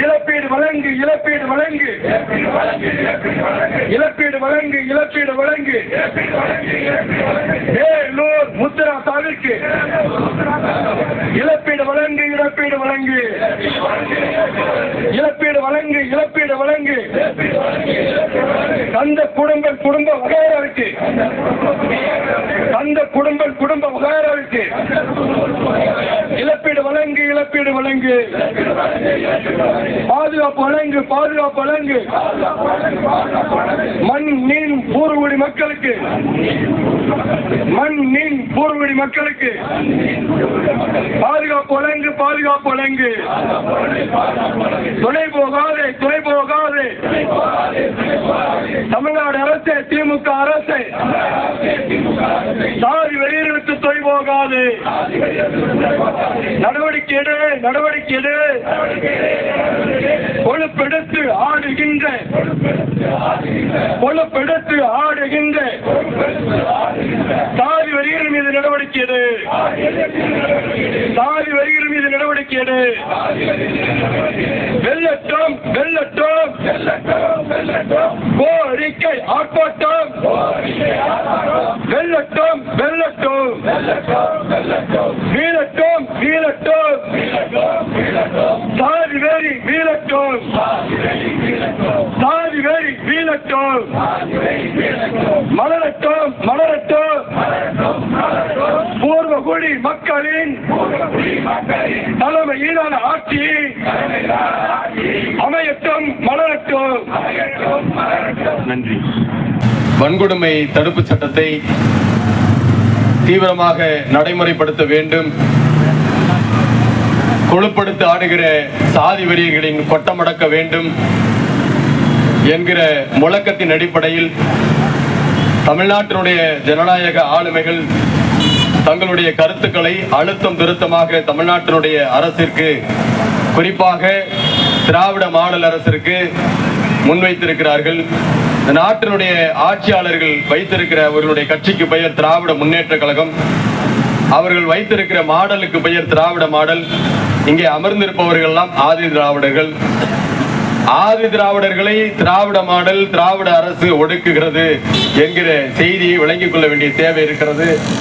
இழப்பீடு வழங்கு இழப்பீடு வழங்கு. இழப்பீடு வழங்கு இழப்பீடு வழங்கு. வேலூர் முத்ரா சாவிற்கு இழப்பீடு வழங்கு இழப்பீடு வழங்கு. இழப்பீடு வழங்கு இழப்பீடு வழங்கு. தந்த குடும்ப குடும்ப வகையறாருக்கு தந்த குடும்ப குடும்ப வகையறாருக்கு வழங்கு இழப்பீடு வழங்கு. பாதுகாப்பு வழங்கு பாதுகாப்பு வழங்கு. மண் நீன் பூர்வடி மக்களுக்கு. மண் நீன் பூர்வடி மக்களுக்கு. பாதுகாப்பு வழங்கு பாதுகாப்பு வழங்கு. துணை போகாதே துணை போகாதே. தமிழ்நாடு அரசு திமுக அரசு. போகாது. நடவடிக்கை எடு நடவடிக்கை எடு. கொழுப்பெடுத்து ஆடுகின்ற கொழுப்பெடுத்து ஆடுகின்ற. சாதி வரிகள் மீது நடவடிக்கை எடு. சாதி வரிகள் மீது நடவடிக்கை எடு. வெள்ளட்டம் வெள்ளட்டம் கோரிக்கை ஆர்ப்பாட்டம். வெள்ளட்டம் வெள்ளட்டம் மீளட்டும் மீளட்டும். சாதி வேரி மீளட்டும். சாதி வேரி வீரட்டம் மலரட்டும் மலரட்டம். பூர்வகுடி மக்களின் தலைமையிலான ஆட்சி அமையட்டும். நன்றி. வன்கொடுமை தடுப்பு சட்டத்தை தீவிரமாக நடைமுறைப்படுத்த வேண்டும். கொழுப்படுத்த ஆடுகிற சாதி வெறியர்களின் கொட்டமடக்க வேண்டும் என்கிற முழக்கத்தின் அடிப்படையில் தமிழ்நாட்டினுடைய ஜனநாயக ஆளுமைகள் தங்களுடைய கருத்துக்களை அழுத்தம் திருத்தமாக தமிழ்நாட்டினுடைய அரசிற்கு குறிப்பாக திராவிட மாடல் அரசிற்கு முன்வைத்திருக்கிறார்கள். நாட்டினுடைய ஆட்சியாளர்கள் வைத்திருக்கிற அவர்களுடைய கட்சிக்கு பெயர் திராவிட முன்னேற்ற கழகம். அவர்கள் வைத்திருக்கிற மாடலுக்கு பெயர் திராவிட மாடல். இங்கே அமர்ந்திருப்பவர்கள் எல்லாம் ஆதி திராவிடர்கள். ஆதி திராவிடர்களை திராவிட மாடல் திராவிட அரசு ஒடுக்குகிறது என்கிற செய்தியை விளங்கிக் கொள்ள வேண்டிய தேவை இருக்கிறது.